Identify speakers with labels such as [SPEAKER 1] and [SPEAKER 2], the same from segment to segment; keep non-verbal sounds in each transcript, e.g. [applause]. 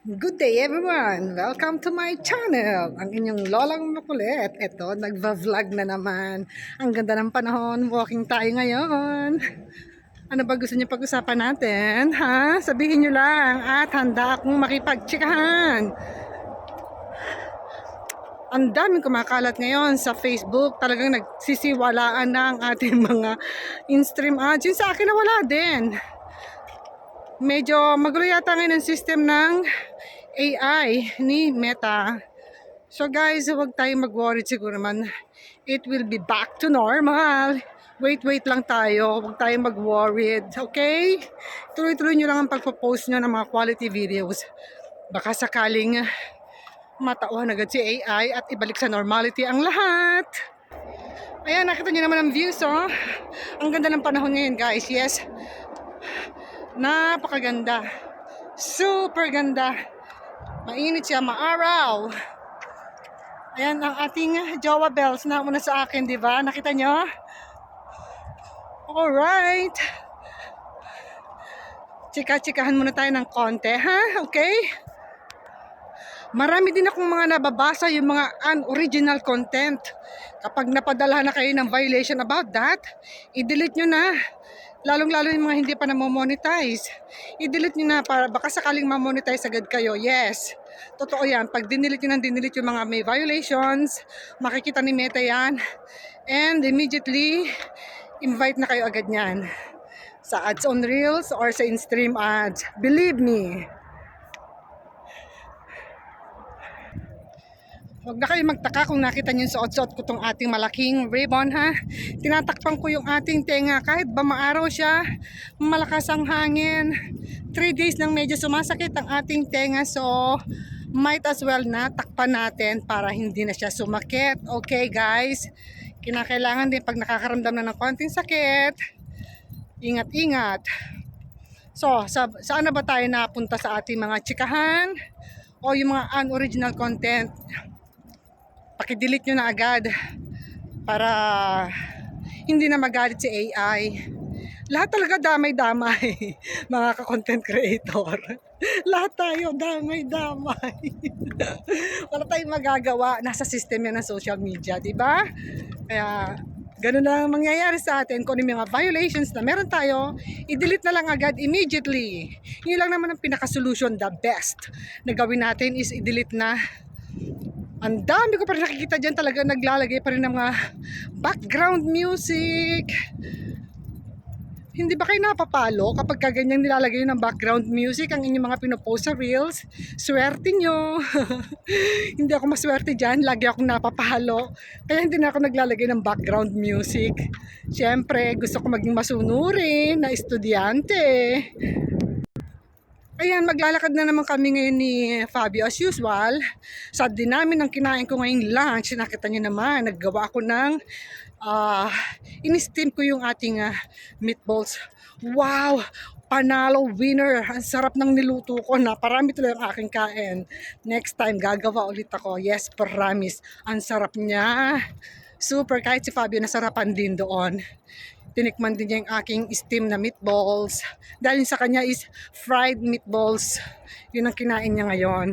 [SPEAKER 1] Good day everyone! Welcome to my channel! Ang inyong lolang makulit. Ito, nagva-vlog na naman. Ang ganda ng panahon. Walking tayo ngayon. Ano ba gusto niyo pag-usapan natin? Ha? Sabihin niyo lang. At handa akong makipagtsikahan. Ang daming kumakalat ngayon sa Facebook. Talagang nagsisiwalaan na ang ating [laughs] mga in-stream ads. Yung sa akin na wala din medyo magulo yata ngayon ang system ng AI ni Meta. So guys, huwag tayong mag-worry siguro naman. It will be back to normal. Wait, wait lang tayo. Huwag tayong mag-worried. Okay? Tuloy-tuloy nyo lang ang pagpo-post nyo ng mga quality videos. Baka sakaling matauhan agad si AI at ibalik sa normality ang lahat. Ayan, nakita nyo naman ang views, oh. Ang ganda ng panahon ngayon, guys. Yes, Napakaganda. Super ganda. Mainit siya, maaraw. Ayan ang ating Jowa Bells na muna sa akin, di ba? Nakita nyo? Alright. Chika-chikahan muna tayo ng konti, ha? Okay? Marami din akong mga nababasa yung mga unoriginal content. Kapag napadala na kayo ng violation about that, i-delete nyo na. Lalong-lalo yung mga hindi pa na-monetize. I-delete nyo na para baka sakaling ma-monetize agad kayo. Yes, totoo yan. Pag dinilit nyo nang dinilit yung mga may violations, makikita ni Meta yan. And immediately, invite na kayo agad yan. Sa ads on Reels or sa in-stream ads. Believe me. Huwag na kayo magtaka kung nakita niyo suot-suot ko tong ating malaking ribbon ha. Tinatakpan ko yung ating tenga kahit ba maaraw siya, malakas ang hangin. 3 days nang medyo sumasakit ang ating tenga so might as well na takpan natin para hindi na siya sumakit. Okay guys, kinakailangan din pag nakakaramdam na ng konting sakit, ingat-ingat. So, sa, saan na ba tayo napunta sa ating mga chikahan? O yung mga unoriginal content? Pakidelete nyo na agad para hindi na magalit si AI. Lahat talaga damay-damay, [laughs] mga ka-content creator. [laughs] Lahat tayo damay-damay. [laughs] Wala tayong magagawa. Nasa system yan ng social media, di ba? Kaya ganun na ang mangyayari sa atin kung ano mga violations na meron tayo, i-delete na lang agad immediately. Yun lang naman ang pinaka-solution, the best na gawin natin is i-delete na ang dami ko pa rin nakikita dyan talaga naglalagay pa rin ng mga background music. Hindi ba kayo napapalo kapag kaganyang nilalagay ng background music ang inyong mga pinopost sa reels? Swerte nyo. [laughs] hindi ako maswerte dyan. Lagi akong napapalo. Kaya hindi na ako naglalagay ng background music. Siyempre, gusto ko maging masunurin na estudyante. Ayan, maglalakad na naman kami ngayon ni Fabio as usual. Sa din namin ang kinain ko ngayong lunch, nakita niyo naman, naggawa ako ng, uh, in-steam ko yung ating uh, meatballs. Wow! Panalo winner! Ang sarap ng niluto ko. Naparami tuloy ang aking kain. Next time, gagawa ulit ako. Yes, promise. Ang sarap niya. Super, kahit si Fabio nasarapan din doon tinikman din niya yung aking steam na meatballs. Dahil sa kanya is fried meatballs. Yun ang kinain niya ngayon.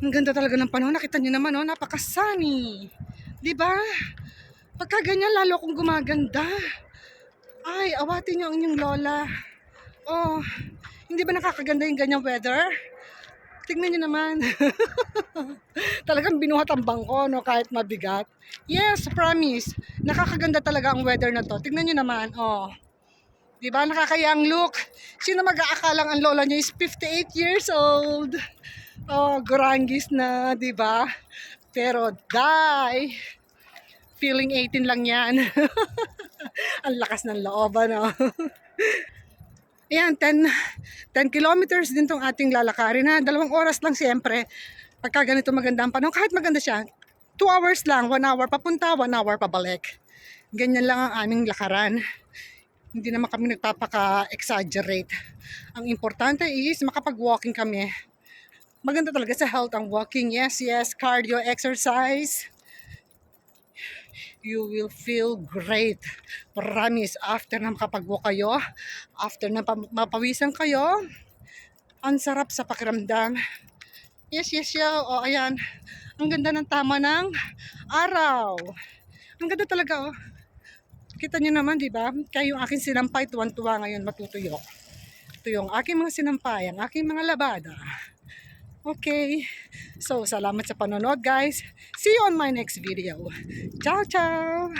[SPEAKER 1] Ang ganda talaga ng panahon. Nakita niyo naman, oh, napaka-sunny. Ba? Pagka ganyan, lalo akong gumaganda. Ay, awatin niyo ang inyong lola. Oh, hindi ba nakakaganda yung ganyang weather? Tingnan niyo naman. [laughs] Talagang binuhat ang bangko, no, kahit mabigat. Yes, promise. Nakakaganda talaga ang weather na to. Tingnan niyo naman, oh. Di ba nakakayang look? Sino mag-aakalang ang lola niya is 58 years old? Oh, gurangis na, di ba? Pero die. Feeling 18 lang yan. [laughs] ang lakas ng loob, ano? [laughs] Ayan, 10, 10 kilometers din tong ating lalakarin ha. Dalawang oras lang siyempre. Pagka ganito maganda ang panahon, kahit maganda siya, 2 hours lang, 1 hour papunta, 1 hour pabalik. Ganyan lang ang aming lakaran. Hindi naman kami nagpapaka-exaggerate. Ang importante is makapag-walking kami. Maganda talaga sa health ang walking. Yes, yes, cardio exercise you will feel great. Promise, after na makapag kayo, after na mapawisan kayo, Ang sarap sa pakiramdam. Yes, yes, yeah. O, ayan. Ang ganda ng tama ng araw. Ang ganda talaga, oh. Kita nyo naman, di ba? Kaya yung aking sinampay, tuwan-tuwa ngayon matutuyo. Ito yung aking mga sinampay, ang aking mga labada. Okay. So, salamat sa panonood, guys. See you on my next video. Ciao, ciao!